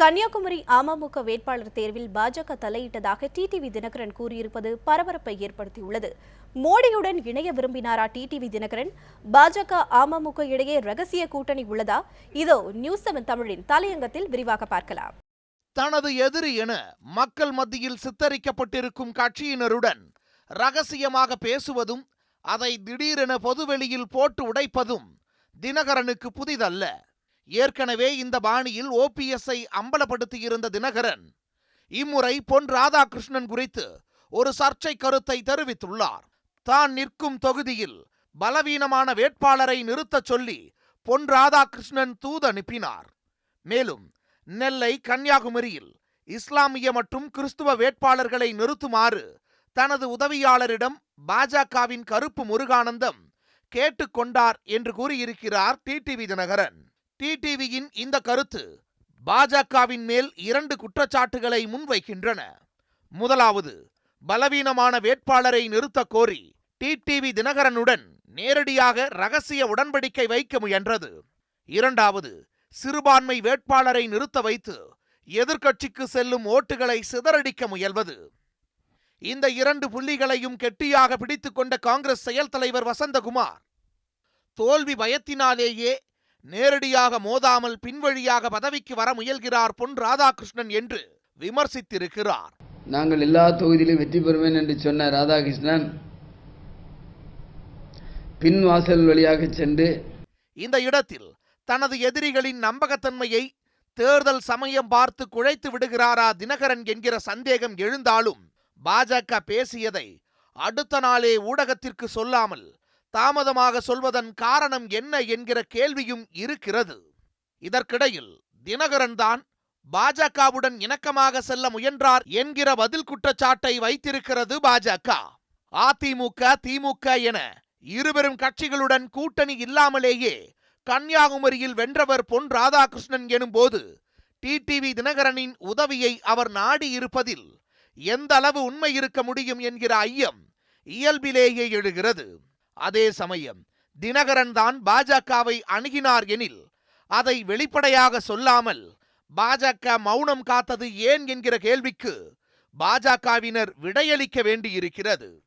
கன்னியாகுமரி அமமுக வேட்பாளர் தேர்வில் பாஜக தலையிட்டதாக டிடிவி தினகரன் கூறியிருப்பது பரபரப்பை ஏற்படுத்தியுள்ளது. மோடியுடன் இணைய விரும்பினாரா டிடிவி தினகரன்? பாஜக அமமுக இடையே ரகசிய கூட்டணி உள்ளதா? இதோ நியூஸ் செவன் தமிழின் தலையங்கத்தில் விரிவாக பார்க்கலாம். தனது எதிரி என மக்கள் மத்தியில் சித்தரிக்கப்பட்டிருக்கும் கட்சியினருடன் ரகசியமாக பேசுவதும் அதை திடீரென பொதுவெளியில் போட்டு உடைப்பதும் தினகரனுக்கு புதிதல்ல. ஏற்கனவே இந்த பாணியில் ஓபிஎஸ்ஐ அம்பலப்படுத்தியிருந்த தினகரன் இம்முறை பொன் ராதாகிருஷ்ணன் குறித்து ஒரு சர்ச்சை கருத்தை தெரிவித்துள்ளார். தான் நிற்கும் தொகுதியில் பலவீனமான வேட்பாளரை நிறுத்தச் சொல்லி பொன் ராதாகிருஷ்ணன் தூது அனுப்பினார். மேலும் நெல்லை கன்னியாகுமரியில் இஸ்லாமிய மற்றும் கிறிஸ்துவ வேட்பாளர்களை நிறுத்துமாறு தனது உதவியாளரிடம் பாஜகவின் கருப்பு முருகானந்தம் கேட்டுக்கொண்டார் என்று கூறியிருக்கிறார் டிடிவி தினகரன். டிடிவியின் இந்த கருத்து பாஜகவின் மேல் இரண்டு குற்றச்சாட்டுகளை முன்வைக்கின்றன. முதலாவது பலவீனமான வேட்பாளரை நிறுத்தக் கோரி டிடிவி தினகரனுடன் நேரடியாக ரகசிய உடன்படிக்கை வைக்க முயன்றது. இரண்டாவது சிறுபான்மை வேட்பாளரை நிறுத்த வைத்து எதிர்க்கட்சிக்கு செல்லும் ஓட்டுகளை சிதறடிக்க முயல்வது. இந்த இரண்டு புள்ளிகளையும் கெட்டியாக பிடித்துக் கொண்ட காங்கிரஸ் செயல் தலைவர் வசந்தகுமார் தோல்வி பயத்தினாலேயே நேரடியாக மோதாமல் பின்வழியாக பதவிக்கு வர முயல்கிறார் பொன் ராதாகிருஷ்ணன் என்று விமர்சித்திருக்கிறார். நாங்கள் எல்லா தொகுதியிலும் வெற்றி பெறுவேன் என்று சொன்ன ராதாகிருஷ்ணன் பின் வாசல் வழியாக சென்று இந்த இடத்தில் தனது எதிரிகளின் நம்பகத்தன்மையை தேர்தல் சமயம் பார்த்து குழைத்து விடுகிறாரா தினகரன் என்கிற சந்தேகம் எழுந்தாலும் பாஜக பேசியதை அடுத்த நாளே ஊடகத்திற்கு சொல்லாமல் தாமதமாக சொல்வதன் காரணம் என்ன என்கிற கேள்வியும் இருக்கிறது. இதற்கிடையில் தினகரன் தான் பாஜகவுடன் இணக்கமாக செல்ல முயன்றார் என்கிற பதில் குற்றச்சாட்டை வைத்திருக்கிறது பாஜக. அதிமுக திமுக என இருபெரும் கட்சிகளுடன் கூட்டணி இல்லாமலேயே கன்னியாகுமரியில் வென்றவர் பொன் ராதாகிருஷ்ணன் எனும்போது டிடிவி தினகரனின் உதவியை அவர் நாடி இருப்பதில் எந்த அளவு உண்மை இருக்க முடியும் என்கிற ஐயம் இயல்பிலேயே எழுகிறது. அதே சமயம் தினகரன் தான் பாஜகவை அணுகினார் எனில் அதை வெளிப்படையாக சொல்லாமல் பாஜக மௌனம் காத்தது ஏன் என்கிற கேள்விக்கு பாஜகவினர் விடையளிக்க வேண்டியிருக்கிறது.